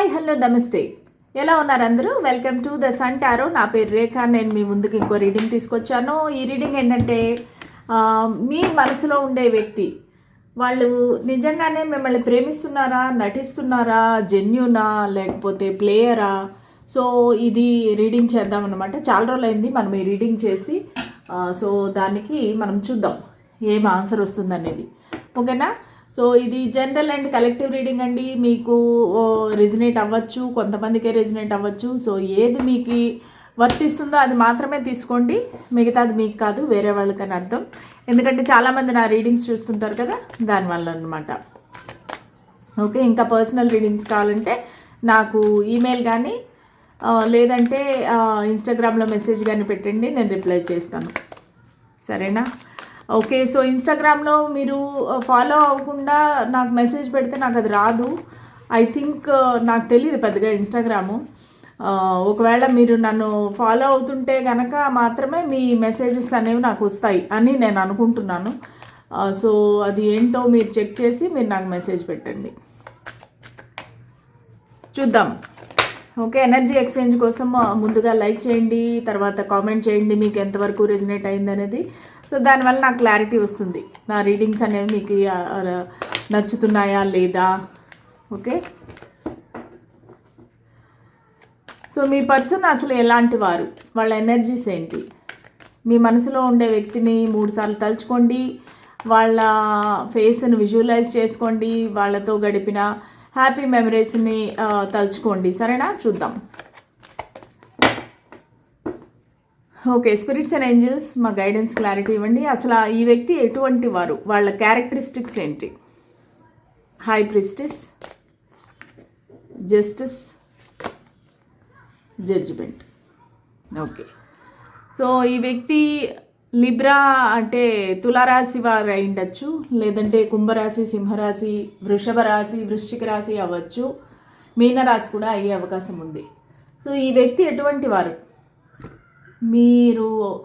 Hi hello నమస్తే. ఎలా ఉన్నారు అందరూ? Welcome to the sun tarot నా పేరు రేఖ. నేను మీ ముందుకు ఇంకో రీడింగ్ తీసుకొచ్చాను. ఈ రీడింగ్ ఏంటంటే మీ మనసులో ఉండే వ్యక్తి. వాళ్ళు నిజంగానే మిమ్మల్ని ప్రేమిస్తున్నారా నటిస్తున్నారా జెన్యునా లేకపోతే ప్లేయరా సో ఇది రీడింగ్ చేద్దాం అనమాట చాలా రోజులైంది మనం ఈ రీడింగ్ చేసి సో దానికి మనం చూద్దాం. ఏం ఆన్సర్ వస్తుందనేది. ఓకేనా? సో ఇది జనరల్ అండ్ కలెక్టివ్ రీడింగ్ అండి. మీకు రెజినేట్ అవ్వచ్చు. కొంతమందికే రెజినేట్ అవ్వచ్చు. సో ఏది మీకు వర్తిస్తుందో అది మాత్రమే తీసుకోండి. మిగతాది మీకు కాదు వేరే వాళ్ళకని అర్థం. ఎందుకంటే చాలామంది నా రీడింగ్స్ చూస్తుంటారు కదా దానివల్ల అనమాట ఓకే ఇంకా పర్సనల్ రీడింగ్స్ కావాలంటే నాకు ఈమెయిల్ కానీ లేదంటే ఇన్స్టాగ్రామ్లో మెసేజ్ కానీ పెట్టండి నేను రిప్లై చేస్తాను. సరేనా? ఓకే సో ఇన్స్టాగ్రామ్లో మీరు ఫాలో అవ్వకుండా నాకు మెసేజ్ పెడితే నాకు అది రాదు. ఐ థింక్ నాకు తెలియదు పెద్దగా ఇన్స్టాగ్రాము ఒకవేళ మీరు నన్ను ఫాలో అవుతుంటే కనుక మాత్రమే మీ మెసేజెస్ అనేవి నాకు వస్తాయి అని నేను అనుకుంటున్నాను. సో అది ఏంటో మీరు చెక్ చేసి మీరు నాకు మెసేజ్ పెట్టండి. చూద్దాం. ఓకే ఎనర్జీ ఎక్స్చేంజ్ కోసం ముందుగా లైక్ చేయండి తర్వాత కామెంట్ చేయండి మీకు ఎంతవరకు రెజినేట్ అయింది అనేది సో దానివల్ల నాకు క్లారిటీ వస్తుంది. నా రీడింగ్స్ అనేవి మీకు నచ్చుతున్నాయా లేదా? ఓకే సో మీ పర్సన్ అసలు ఎలాంటి వారు? వాళ్ళ ఎనర్జీస్ ఏంటి? మీ మనసులో ఉండే వ్యక్తిని మూడుసార్లు తలుచుకోండి. వాళ్ళ ఫేస్ని విజువలైజ్ చేసుకోండి. వాళ్ళతో గడిపిన హ్యాపీ మెమరీస్ని తలుచుకోండి. సరేనా? చూద్దాం. ఓకే స్పిరిట్స్ అండ్ ఏంజల్స్ మా గైడెన్స్ క్లారిటీ ఇవ్వండి. అసలు ఈ వ్యక్తి ఎటువంటి వారు? వాళ్ళ క్యారెక్టరిస్టిక్స్ ఏంటి? High priestess justice judgement. Okay. So ఈ వ్యక్తి లిబ్రా అంటే తులారాశి వారు అయి ఉండొచ్చు లేదంటే కుంభరాశి సింహరాశి వృషభ రాశి వృశ్చిక రాశి అవ్వచ్చు మీనరాశి కూడా అయ్యే అవకాశం ఉంది. సో ఈ వ్యక్తి ఎటువంటి వారు? మీరు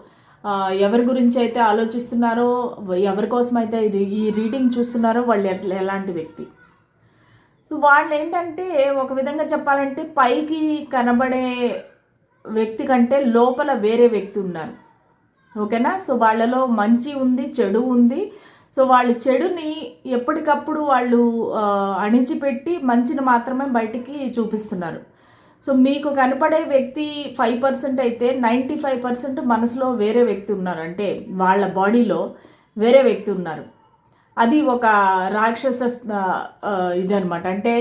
ఎవరి గురించి అయితే ఆలోచిస్తున్నారో ఎవరి కోసం అయితే ఈ- రీడింగ్ చూస్తున్నారో వాళ్ళు ఎలాంటి వ్యక్తి? సో వాళ్ళు ఏంటంటే ఒక విధంగా చెప్పాలంటే పైకి కనబడే వ్యక్తి కంటే లోపల వేరే వ్యక్తి ఉన్నారు. ఓకేనా? సో వాళ్ళలో మంచి ఉంది చెడు ఉంది. సో వాళ్ళు చెడుని ఎప్పటికప్పుడు వాళ్ళు అణిచిపెట్టి మంచిని మాత్రమే బయటికి చూపిస్తున్నారు. సో మీకు కనపడే వ్యక్తి ఫైవ్ పర్సెంట్ అయితే నైంటీ ఫైవ్ పర్సెంట్ మనసులో వేరే వ్యక్తి ఉన్నారు. అంటే వాళ్ళ బాడీలో వేరే వ్యక్తి ఉన్నారు. అది ఒక రాక్షస ఇది ఇదనమాట అంటే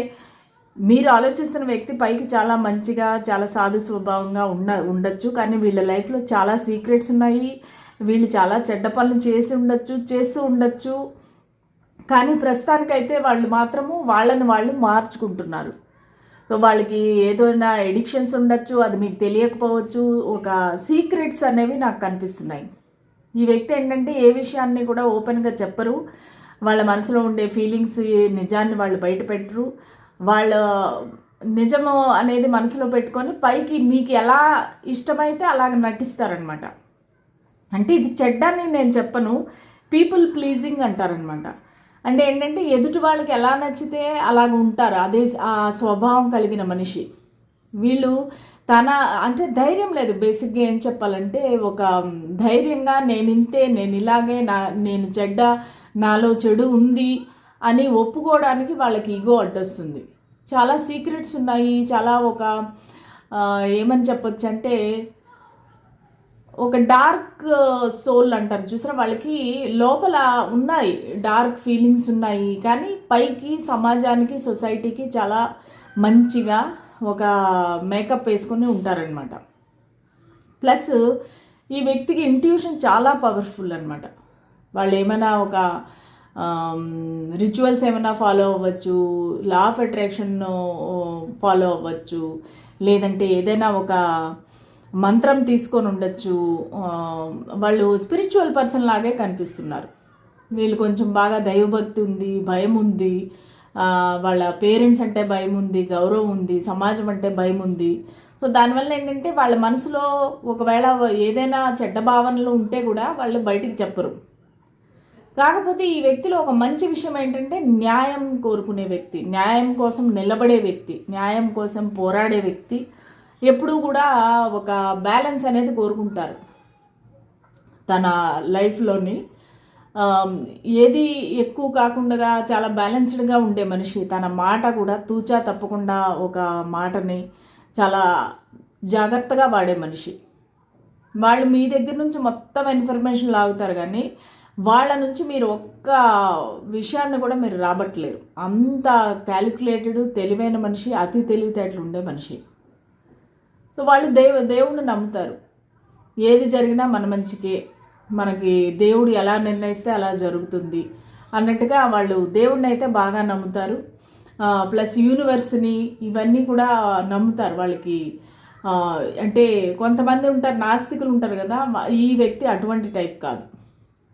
మీరు ఆలోచిస్తున్న వ్యక్తి పైకి చాలా మంచిగా చాలా సాధు స్వభావంగా ఉన్న ఉండొచ్చు. కానీ వీళ్ళ లైఫ్లో చాలా సీక్రెట్స్ ఉన్నాయి. వీళ్ళు చాలా చెడ్డ పనులు చేసి ఉండొచ్చు చేస్తూ ఉండొచ్చు. కానీ ప్రస్తుతానికైతే వాళ్ళు మాత్రము వాళ్ళని వాళ్ళు మార్చుకుంటున్నారు. సో వాళ్ళకి ఏదైనా ఎడిక్షన్స్ ఉండొచ్చు అది మీకు తెలియకపోవచ్చు ఒక సీక్రెట్స్ అనేవి నాకు కనిపిస్తున్నాయి. ఈ వ్యక్తి ఏంటంటే ఏ విషయాన్ని కూడా ఓపెన్గా చెప్పరు. వాళ్ళ మనసులో ఉండే ఫీలింగ్స్ నిజాన్ని వాళ్ళు బయట పెట్టరు. వాళ్ళ నిజము అనేది మనసులో పెట్టుకొని పైకి మీకు ఎలా ఇష్టమైతే అలాగ నటిస్తారనమాట అంటే ఇది చెడ్డని నేను చెప్పను. పీపుల్ ప్లీజింగ్ అంటారనమాట అంటే ఏంటంటే ఎదుటి వాళ్ళకి ఎలా నచ్చితే అలాగ ఉంటారు. అదే ఆ స్వభావం కలిగిన మనిషి. వీళ్ళు తన అంటే ధైర్యం లేదు. బేసిక్గా ఏం చెప్పాలంటే ఒక ధైర్యంగా నేను ఇంతే నేను ఇలాగే నా నేను చెడ్డ నాలో చెడు ఉంది అని ఒప్పుకోవడానికి వాళ్ళకి ఈగో అడ్డొస్తుంది. చాలా సీక్రెట్స్ ఉన్నాయి. చాలా ఒక ఏమని చెప్పొచ్చు అంటే ఒక డార్క్ సోల్ అంటారు. చూసారా? వాళ్ళకి లోపల ఉన్నాయి. డార్క్ ఫీలింగ్స్ ఉన్నాయి. కానీ పైకి సమాజానికి సొసైటీకి చాలా మంచిగా ఒక మేకప్ వేసుకొని ఉంటారనమాట ప్లస్ ఈ వ్యక్తికి ఇంట్యూషన్ చాలా పవర్ఫుల్ అనమాట వాళ్ళు ఏమైనా ఒక రిచువల్స్ ఏమైనా ఫాలో అవ్వచ్చు లా ఆఫ్ అట్రాక్షన్ ఫాలో అవ్వచ్చు లేదంటే ఏదైనా ఒక మంత్రం తీసుకొని ఉండొచ్చు. వాళ్ళు స్పిరిచువల్ పర్సన్ లాగే కనిపిస్తున్నారు. వీళ్ళు కొంచెం బాగా దైవభక్తి ఉంది భయం ఉంది. వాళ్ళ పేరెంట్స్ అంటే భయం ఉంది గౌరవం ఉంది సమాజం అంటే భయం ఉంది. సో దానివల్ల ఏంటంటే వాళ్ళ మనసులో ఒకవేళ ఏదైనా చెడ్డ భావనలు ఉంటే కూడా వాళ్ళు బయటికి చెప్పరు. కాకపోతే ఈ వ్యక్తిలో ఒక మంచి విషయం ఏంటంటే న్యాయం కోరుకునే వ్యక్తి న్యాయం కోసం నిలబడే వ్యక్తి న్యాయం కోసం పోరాడే వ్యక్తి ఎప్పుడూ కూడా ఒక బ్యాలెన్స్ అనేది కోరుకుంటారు. తన లైఫ్లోని ఏది ఎక్కువ కాకుండా చాలా బ్యాలెన్స్డ్గా ఉండే మనిషి తన మాట కూడా తూచా తప్పకుండా ఒక మాటని చాలా జాగ్రత్తగా వాడే మనిషి. వాళ్ళు మీ దగ్గర నుంచి మొత్తం ఇన్ఫర్మేషన్ లాగుతారు కానీ వాళ్ళ నుంచి మీరు ఒక్క విషయాన్ని కూడా మీరు రాబట్టలేరు. అంత క్యాలిక్యులేటెడ్ తెలివైన మనిషి అతి తెలివితేటలు ఉండే మనిషి. సో వాళ్ళు దేవు దేవుణ్ణి నమ్ముతారు. ఏది జరిగినా మన మంచికే. మనకి దేవుడు ఎలా నిర్ణయిస్తే అలా జరుగుతుంది అన్నట్టుగా వాళ్ళు దేవుణ్ణి అయితే బాగా నమ్ముతారు. ప్లస్ యూనివర్స్ని ఇవన్నీ కూడా నమ్ముతారు వాళ్ళకి. అంటే కొంతమంది ఉంటారు నాస్తికులు ఉంటారు కదా ఈ వ్యక్తి అటువంటి టైప్ కాదు.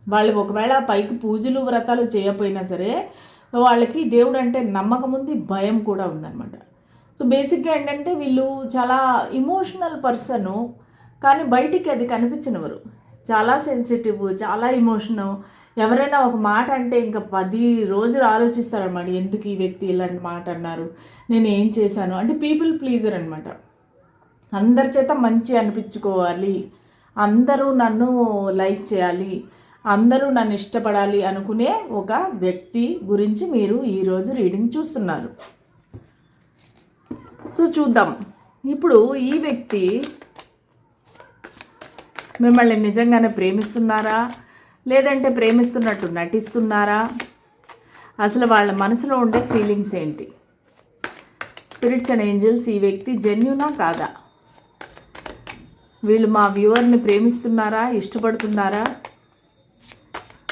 వాళ్ళు ఒకవేళ పైకి పూజలు వ్రతాలు చేయకపోయినా సరే వాళ్ళకి దేవుడు అంటే నమ్మకం ఉంది భయం కూడా ఉందన్నమాట. సో బేసిక్గా ఏంటంటే వీళ్ళు చాలా ఇమోషనల్ పర్సను కానీ బయటికి అది కనిపించినవారు చాలా సెన్సిటివ్ చాలా ఇమోషనల్ ఎవరైనా ఒక మాట అంటే ఇంకా పది రోజులు ఆలోచిస్తారనమాట ఎందుకు ఈ వ్యక్తి ఇలాంటి మాట అన్నారు నేను ఏం చేశాను? అంటే పీపుల్ ప్లీజర్ అనమాట అందరి చేత మంచి అనిపించుకోవాలి. అందరూ నన్ను లైక్ చేయాలి. అందరూ నన్ను ఇష్టపడాలి అనుకునే ఒక వ్యక్తి గురించి మీరు ఈరోజు రీడింగ్ చూస్తున్నారు. సో చూద్దాం. ఇప్పుడు ఈ వ్యక్తి మిమ్మల్ని నిజంగానే ప్రేమిస్తున్నారా? లేదంటే ప్రేమిస్తున్నట్టు నటిస్తున్నారా? అసలు వాళ్ళ మనసులో ఉండే ఫీలింగ్స్ ఏంటి? స్పిరిట్స్ అండ్ ఏంజల్స్ ఈ వ్యక్తి జెన్యునా కాదా? వీళ్ళు మా వ్యూవర్ని ప్రేమిస్తున్నారా? ఇష్టపడుతున్నారా?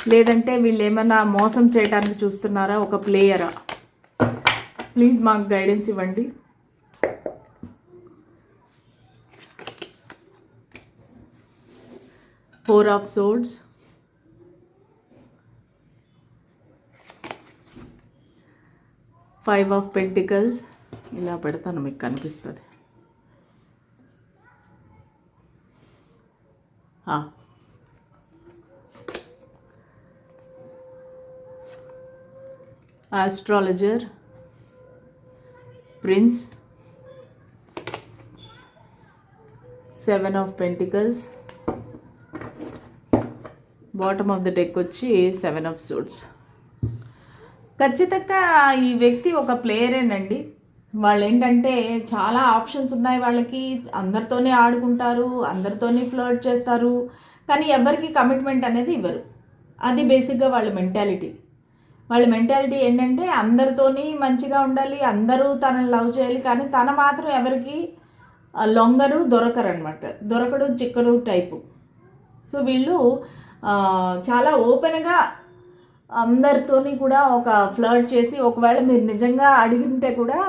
లేదంటే వీళ్ళు ఏమైనా మోసం చేయడానికి చూస్తున్నారా? ఒక ప్లేయరా? ప్లీజ్ మాకు గైడెన్స్ ఇవ్వండి. Four of swords five of pentacles ఇలా పెడతాను మీకు కనిపిస్తుంది. Astrologer prince seven of pentacles bottom of the deck వచ్చి సెవెన్ ఆఫ్ సూట్స్ ఖచ్చితంగా ఈ వ్యక్తి ఒక ప్లేయరేనండి వాళ్ళు ఏంటంటే చాలా ఆప్షన్స్ ఉన్నాయి వాళ్ళకి. అందరితోనే ఆడుకుంటారు అందరితోనే ఫ్లోట్ చేస్తారు కానీ ఎవరికి కమిట్మెంట్ అనేది ఇవ్వరు. అది బేసిక్గా వాళ్ళ మెంటాలిటీ వాళ్ళ మెంటాలిటీ ఏంటంటే అందరితోని మంచిగా ఉండాలి అందరూ తనని లవ్ చేయాలి కానీ తన మాత్రం ఎవరికి లొంగరు దొరకరు అనమాట దొరకడు చిక్కడు టైపు. సో వీళ్ళు చాలా ఓపెన్గా అందరితోని కూడా ఒక ఫ్లర్ట్ చేసి ఒకవేళ మీరు నిజంగా అడిగింటే కూడా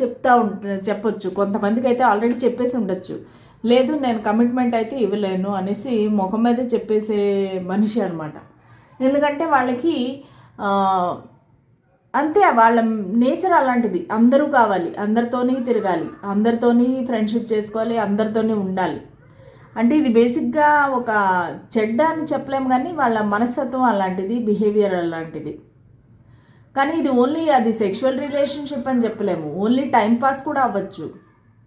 చెప్తా ఉంట చెప్పొచ్చు. కొంతమందికి అయితే ఆల్రెడీ చెప్పేసి ఉండొచ్చు. లేదు నేను కమిట్మెంట్ అయితే ఇవ్వలేను అనేసి ముఖం మీద చెప్పేసే మనిషి అనమాట ఎందుకంటే వాళ్ళకి అంతే వాళ్ళ నేచర్ అలాంటిది. అందరూ కావాలి అందరితోని తిరగాలి అందరితోని ఫ్రెండ్షిప్ చేసుకోవాలి అందరితోని ఉండాలి. అంటే ఇది బేసిక్గా ఒక చెడ్డ అని చెప్పలేము కానీ వాళ్ళ మనస్తత్వం అలాంటిది బిహేవియర్ అలాంటిది. కానీ ఇది ఓన్లీ అది సెక్షువల్ రిలేషన్షిప్ అని చెప్పలేము. ఓన్లీ టైం పాస్ కూడా అవ్వచ్చు.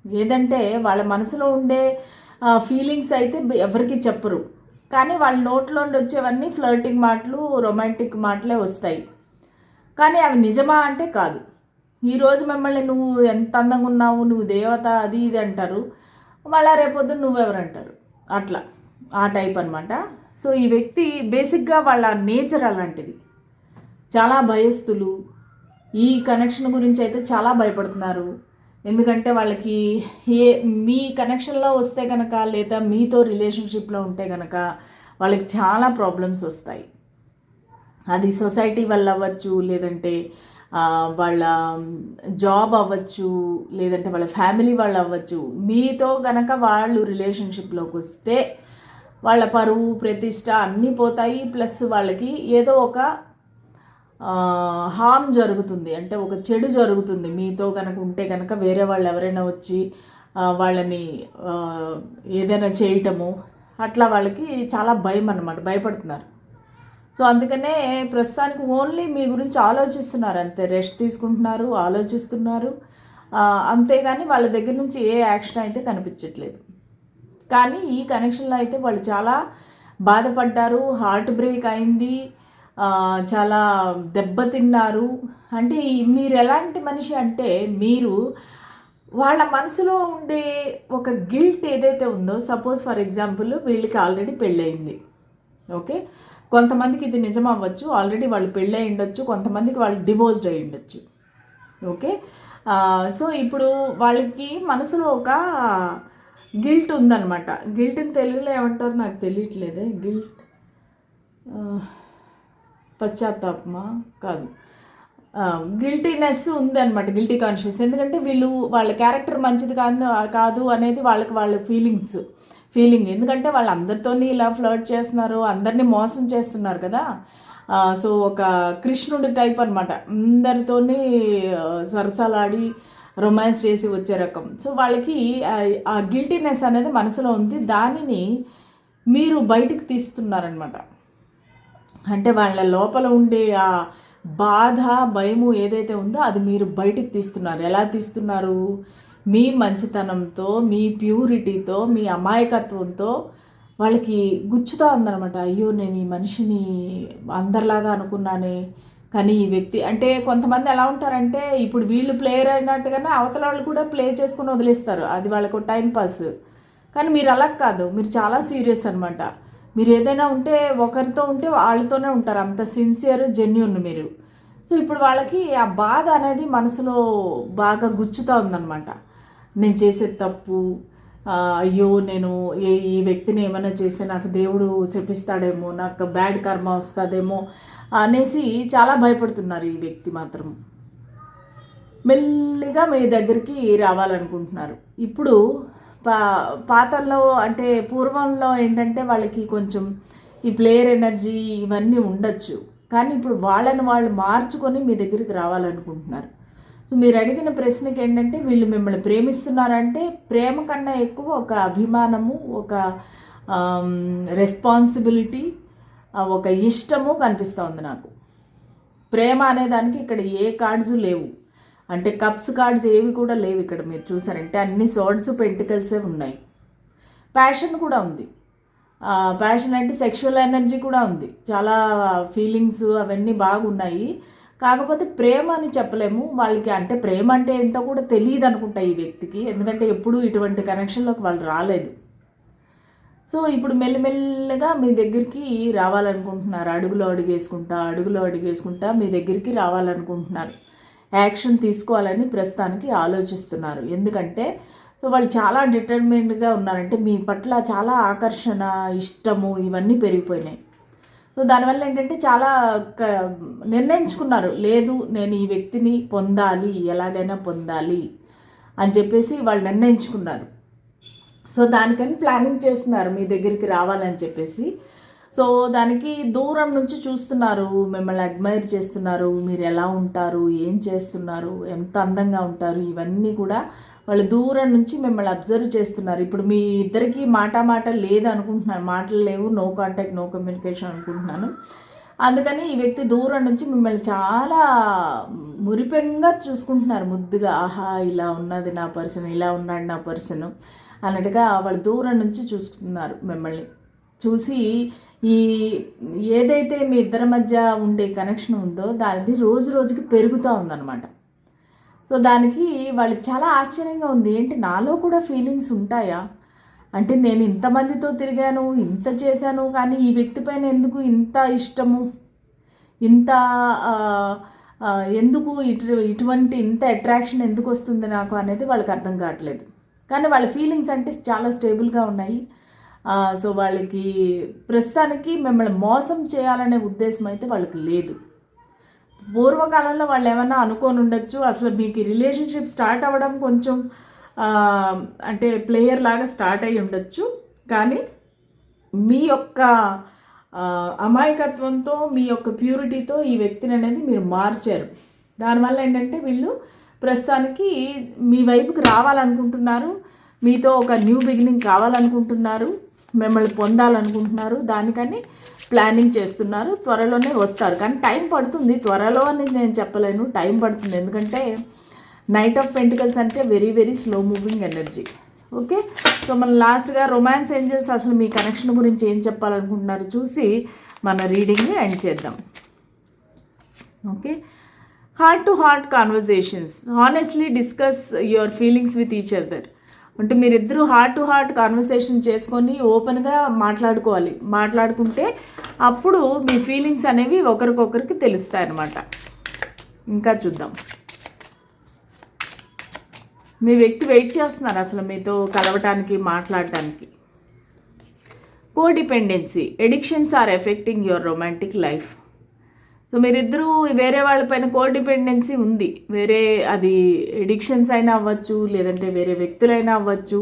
ఏదంటే వాళ్ళ మనసులో ఉండే ఫీలింగ్స్ అయితే ఎవరికి చెప్పరు. కానీ వాళ్ళ నోట్లో వచ్చేవన్నీ ఫ్లర్టింగ్ మాటలు రొమాంటిక్ మాటలే వస్తాయి. కానీ అవి నిజమా అంటే కాదు. ఈరోజు మిమ్మల్ని నువ్వు ఎంత అందంగా ఉన్నావు నువ్వు దేవత అది ఇది అంటారు. మళ్ళీ రేపొద్దు నువ్వెవరంటారు? అట్లా ఆ టైప్ అనమాట సో ఈ వ్యక్తి బేసిక్గా వాళ్ళ నేచర్ అలాంటిది. చాలా భయస్తులు ఈ కనెక్షన్ గురించి అయితే చాలా భయపడుతున్నారు. ఎందుకంటే వాళ్ళకి ఏ మీ కనెక్షన్లో వస్తే కనుక లేదా మీతో రిలేషన్షిప్లో ఉంటే కనుక వాళ్ళకి చాలా ప్రాబ్లమ్స్ వస్తాయి. అది సొసైటీ వల్ల అవ్వచ్చు లేదంటే వాళ్ళ జాబ్ అవ్వచ్చు లేదంటే వాళ్ళ ఫ్యామిలీ వాళ్ళు అవ్వచ్చు మీతో కనుక వాళ్ళు రిలేషన్షిప్లోకి వస్తే వాళ్ళ పరువు ప్రతిష్ట అన్నీ పోతాయి. ప్లస్ వాళ్ళకి ఏదో ఒక హామ్ జరుగుతుంది. అంటే ఒక చెడు జరుగుతుంది. మీతో కనుక ఉంటే కనుక వేరే వాళ్ళు ఎవరైనా వచ్చి వాళ్ళని ఏదైనా చేయటము అట్లా వాళ్ళకి చాలా భయం అన్నమాట. భయపడుతున్నారు. సో అందుకనే ప్రస్తుతానికి ఓన్లీ మీ గురించి ఆలోచిస్తున్నారు. అంతే రెస్ట్ తీసుకుంటున్నారు ఆలోచిస్తున్నారు. అంతేగాని వాళ్ళ దగ్గర నుంచి ఏ యాక్షన్ అయితే కనిపించట్లేదు. కానీ ఈ కనెక్షన్లో అయితే వాళ్ళు చాలా బాధపడ్డారు హార్ట్ బ్రేక్ అయింది చాలా దెబ్బతిన్నారు అంటే మీరు ఎలాంటి మనిషి అంటే మీరు వాళ్ళ మనసులో ఉండే ఒక గిల్ట్ ఏదైతే ఉందో సపోజ్ ఫర్ ఎగ్జాంపుల్ వీళ్ళకి ఆల్రెడీ పెళ్ళయింది. ఓకే? కొంతమందికి ఇది నిజం అవ్వచ్చు ఆల్రెడీ వాళ్ళు పెళ్ళి అయి ఉండొచ్చు. కొంతమందికి వాళ్ళు డివోర్స్డ్ అయి ఉండొచ్చు. ఓకే సో ఇప్పుడు వాళ్ళకి మనసులో ఒక గిల్ట్ ఉందన్నమాట. గిల్ట్ని తెలుగులో ఏమంటారు నాకు తెలియట్లేదే. గిల్ట్ పశ్చాత్తాపమా? కాదు. గిల్టీనెస్ ఉందన్నమాట. గిల్టీ కాన్షియస్ ఎందుకంటే వీళ్ళు వాళ్ళ క్యారెక్టర్ మంచిది కాదు కాదు అనేది వాళ్ళకి వాళ్ళ ఫీలింగ్స్ ఫీలింగ్. ఎందుకంటే వాళ్ళు అందరితోని ఇలా ఫ్లర్ట్ చేస్తున్నారు అందరినీ మోసం చేస్తున్నారు కదా. సో ఒక కృష్ణుడి టైప్ అనమాట అందరితోని సరసాలాడి రొమాన్స్ చేసి వచ్చే రకం. సో వాళ్ళకి ఆ- ఆ గిల్టీనెస్ అనేది మనసులో ఉంది. దానిని మీరు బయటికి తీస్తున్నారనమాట అంటే వాళ్ళ లోపల ఉండే ఆ బాధ భయము ఏదైతే ఉందో అది మీరు బయటికి తీస్తున్నారు. ఎలా తీస్తున్నారు? మీ మంచితనంతో మీ ప్యూరిటీతో మీ అమాయకత్వంతో వాళ్ళకి గుచ్చుతా ఉందనమాట అయ్యో నేను ఈ మనిషిని అందరిలాగా అనుకున్నానే. కానీ ఈ వ్యక్తి అంటే కొంతమంది ఎలా ఉంటారంటే ఇప్పుడు వీళ్ళు ప్లేయర్ అయినట్టుగానే అవతల వాళ్ళు కూడా ప్లే చేసుకుని వదిలేస్తారు. అది వాళ్ళకు టైం పాస్ కానీ మీరు అలా కాదు. మీరు చాలా సీరియస్ అనమాట మీరు ఏదైనా ఉంటే ఒకరితో ఉంటే వాళ్ళతోనే ఉంటారు. అంత సిన్సియర్ జెన్యున్ మీరు. సో ఇప్పుడు వాళ్ళకి ఆ బాధ అనేది మనసులో బాగా గుచ్చుతూ ఉందన్నమాట. నేను చేసే తప్పు అయ్యో నేను ఏ ఈ వ్యక్తిని ఏమైనా చేస్తే నాకు దేవుడు శపిస్తాడేమో నాకు బ్యాడ్ కర్మ వస్తుందేమో అనేసి చాలా భయపడుతున్నారు ఈ వ్యక్తి మాత్రం. మెల్లిగా మీ దగ్గరికి రావాలనుకుంటున్నారు. ఇప్పుడు పా పాతల్లో అంటే పూర్వంలో ఏంటంటే వాళ్ళకి కొంచెం ఈ ప్లేయర్ ఎనర్జీ ఇవన్నీ ఉండొచ్చు. కానీ ఇప్పుడు వాళ్ళని వాళ్ళు మార్చుకొని మీ దగ్గరికి రావాలనుకుంటున్నారు. సో మీరు అడిగిన ప్రశ్నకి ఏంటంటే వీళ్ళు మిమ్మల్ని ప్రేమిస్తున్నారంటే ప్రేమ కన్నా ఎక్కువ ఒక అభిమానము ఒక రెస్పాన్సిబిలిటీ ఒక ఇష్టము కనిపిస్తూ ఉంది నాకు. ప్రేమ అనేదానికి ఇక్కడ ఏ కార్డ్స్ లేవు. అంటే కప్స్ కార్డ్స్ ఏవి కూడా లేవు ఇక్కడ మీరు చూసారంటే అన్ని సోడ్స్ పెంటికల్సే ఉన్నాయి. ప్యాషన్ కూడా ఉంది. ప్యాషన్ అంటే సెక్షువల్ ఎనర్జీ కూడా ఉంది. చాలా ఫీలింగ్స్ అవన్నీ బాగున్నాయి. కాకపోతే ప్రేమ అని చెప్పలేము. వాళ్ళకి అంటే ప్రేమ అంటే ఏంటో కూడా తెలియదు అనుకుంటా ఈ వ్యక్తికి. ఎందుకంటే ఎప్పుడూ ఇటువంటి కనెక్షన్లోకి వాళ్ళు రాలేదు. సో ఇప్పుడు మెల్లమెల్లగా మీ దగ్గరికి రావాలనుకుంటున్నారు. అడుగులో అడుగేసుకుంటా అడుగులో అడుగేసుకుంటా మీ దగ్గరికి రావాలనుకుంటున్నారు. యాక్షన్ తీసుకోవాలని ప్రస్తుతానికి ఆలోచిస్తున్నారు. ఎందుకంటే సో వాళ్ళు చాలా డిటర్మెంట్గా ఉన్నారంటే మీ పట్ల చాలా ఆకర్షణ ఇష్టము ఇవన్నీ పెరిగిపోయినాయి. సో దానివల్ల ఏంటంటే చాలా క- నిర్ణయించుకున్నారు. లేదు నేను ఈ వ్యక్తిని పొందాలి ఎలాగైనా పొందాలి అని చెప్పేసి వాళ్ళు నిర్ణయించుకున్నారు. సో దానికని ప్లానింగ్ చేస్తున్నారు మీ దగ్గరికి రావాలని చెప్పేసి. సో దానికి దూరం నుంచి చూస్తున్నారు మిమ్మల్ని అడ్మైర్ చేస్తున్నారు మీరు ఎలా ఉంటారు ఏం చేస్తున్నారు ఎంత అందంగా ఉంటారు ఇవన్నీ కూడా వాళ్ళు దూరం నుంచి మిమ్మల్ని అబ్జర్వ్ చేస్తున్నారు. ఇప్పుడు మీ ఇద్దరికి మాట మాట లేదు అనుకుంటున్నాను మాటలు లేవు. నో కాంటాక్ట్ నో కమ్యూనికేషన్ అనుకుంటున్నాను. అందుకని ఈ వ్యక్తి దూరం నుంచి మిమ్మల్ని చాలా మురిపెంగా చూసుకుంటున్నారు. ముద్దుగా ఆహా ఇలా ఉన్నది నా పర్సన్ ఇలా ఉన్నాడు నా పర్సన్ అన్నట్టుగా వాళ్ళు దూరం నుంచి చూసుకున్నారు మిమ్మల్ని. చూసి ఈ ఏదైతే మీ ఇద్దరి మధ్య ఉండే కనెక్షన్ ఉందో దానిది రోజు రోజుకి పెరుగుతూ ఉందన్నమాట. సో దానికి వాళ్ళకి చాలా ఆశ్చర్యంగా ఉంది. ఏంటి నాలో కూడా ఫీలింగ్స్ ఉంటాయా? అంటే నేను ఇంతమందితో తిరిగాను ఇంత చేశాను కానీ ఈ వ్యక్తి పైన ఎందుకు ఇంత ఇష్టము? ఇంత ఎందుకు ఇటు ఇటువంటి ఇంత అట్రాక్షన్ ఎందుకు వస్తుంది నాకు అనేది వాళ్ళకి అర్థం కావట్లేదు. కానీ వాళ్ళ ఫీలింగ్స్ అంటే చాలా స్టేబుల్గా ఉన్నాయి. సో వాళ్ళకి ప్రస్తుతానికి మిమ్మల్ని మోసం చేయాలనే ఉద్దేశం అయితే వాళ్ళకి లేదు. పూర్వకాలంలో వాళ్ళు ఏమన్నా అనుకొని ఉండొచ్చు. అసలు మీకు రిలేషన్షిప్ స్టార్ట్ అవ్వడం కొంచెం అంటే ప్లేయర్ లాగా స్టార్ట్ అయ్యి ఉండొచ్చు. కానీ మీ యొక్క అమాయకత్వంతో మీ యొక్క ప్యూరిటీతో ఈ వ్యక్తిని అనేది మీరు మార్చారు. దానివల్ల ఏంటంటే వీళ్ళు ప్రస్తుతానికి మీ వైపుకి రావాలనుకుంటున్నారు. మీతో ఒక న్యూ బిగినింగ్ కావాలనుకుంటున్నారు. మిమ్మల్ని పొందాలనుకుంటున్నారు దానికని ప్లానింగ్ చేస్తున్నారు. త్వరలోనే వస్తారు. కానీ టైం పడుతుంది. త్వరలో అని నేను చెప్పలేను. టైం పడుతుంది. ఎందుకంటే నైట్ ఆఫ్ పెంటికల్స్ అంటే very very slow moving energy. Okay? So మన లాస్ట్గా రొమాన్స్ ఏంజల్స్ అసలు మీ కనెక్షన్ గురించి ఏం చెప్పాలనుకుంటున్నారు చూసి మన రీడింగ్ని ఎండ్ చేద్దాం. Okay? Heart to heart conversations honestly discuss your feelings with each other అంటే మీరిద్దరూ హార్ట్ టు హార్ట్ కాన్వర్సేషన్ చేసుకొని ఓపెన్గా మాట్లాడుకోవాలి. మాట్లాడుకుంటే అప్పుడు మీ ఫీలింగ్స్ అనేవి ఒకరికొకరికి తెలుస్తాయి అన్నమాట ఇంకా చూద్దాం. మీ వ్యక్తి వెయిట్ చేస్తున్నారు అసలు మీతో కలవటానికి మాట్లాడటానికి. Codependency addictions are affecting your romantic life so మీరిద్దరూ వేరే వాళ్ళపైన కోడిపెండెన్సీ ఉంది. వేరే అది ఎడిక్షన్స్ అయినా అవ్వచ్చు లేదంటే వేరే వ్యక్తులైనా అవ్వచ్చు.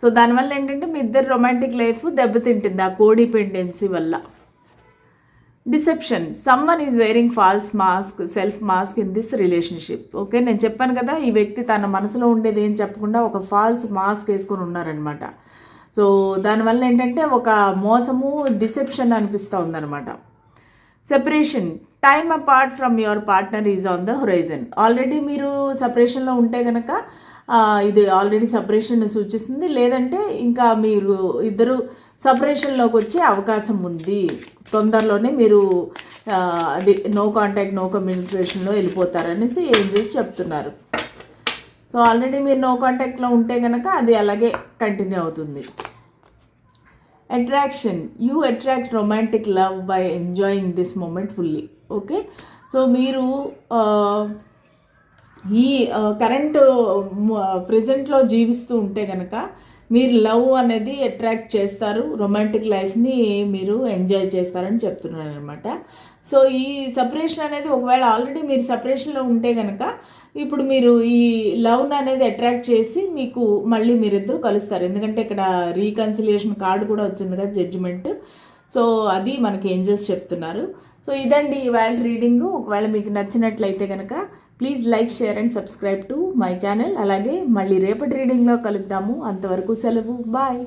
సో దానివల్ల ఏంటంటే మీ ఇద్దరు రొమాంటిక్ లైఫ్ దెబ్బతింటుంది ఆ కోడిపెండెన్సీ వల్ల. Deception someone is wearing false mask self mask in this relationship okay నేను చెప్పాను కదా ఈ వ్యక్తి తన మనసులో ఉండేది ఏం చెప్పకుండా ఒక ఫాల్స్ మాస్క్ వేసుకొని ఉన్నారనమాట. సో దానివల్ల ఏంటంటే ఒక మోసము డిసెప్షన్ అనిపిస్తూ ఉందన్నమాట separation time apart from your partner is on the horizon. Already మీరు సపరేషన్లో ఉంటే కనుక ఇది ఆల్రెడీ సపరేషన్ సూచిస్తుంది. లేదంటే ఇంకా మీరు ఇద్దరు సపరేషన్లోకి వచ్చే అవకాశం ఉంది. తొందరలోనే మీరు అది నో కాంటాక్ట్ నో కమ్యూనికేషన్లో వెళ్ళిపోతారనేసి ఏం చేసి చెప్తున్నారు. సో ఆల్రెడీ మీరు నో కాంటాక్ట్లో ఉంటే కనుక అది అలాగే కంటిన్యూ అవుతుంది. Attraction you attract romantic love by enjoying this moment fully okay so మీరు ఈ కరెంట్ ప్రజెంట్లో జీవిస్తూ ఉంటే కనుక మీరు లవ్ అనేది అట్రాక్ట్ చేస్తారు రొమాంటిక్ లైఫ్ని మీరు ఎంజాయ్ చేస్తారని చెప్తున్నాను అనమాట సో ఈ సపరేషన్ అనేది ఒకవేళ ఆల్రెడీ మీరు సపరేషన్లో ఉంటే కనుక ఇప్పుడు మీరు ఈ లవ్ని అనేది అట్రాక్ట్ చేసి మీకు మళ్ళీ మీరిద్దరు కలుస్తారు. ఎందుకంటే ఇక్కడ రీకన్సిలియేషన్ కార్డు కూడా వచ్చింది కదా జడ్జిమెంట్. సో అది మనకి ఏంజల్స్ చెప్తున్నారు. సో ఇదండి ఇవాళ రీడింగ్. ఒకవేళ మీకు నచ్చినట్లయితే కనుక please like share and subscribe to my channel. అలాగే మళ్ళీ రేపటి రీడింగ్లో కలుద్దాము. అంతవరకు సెలవు. బాయ్.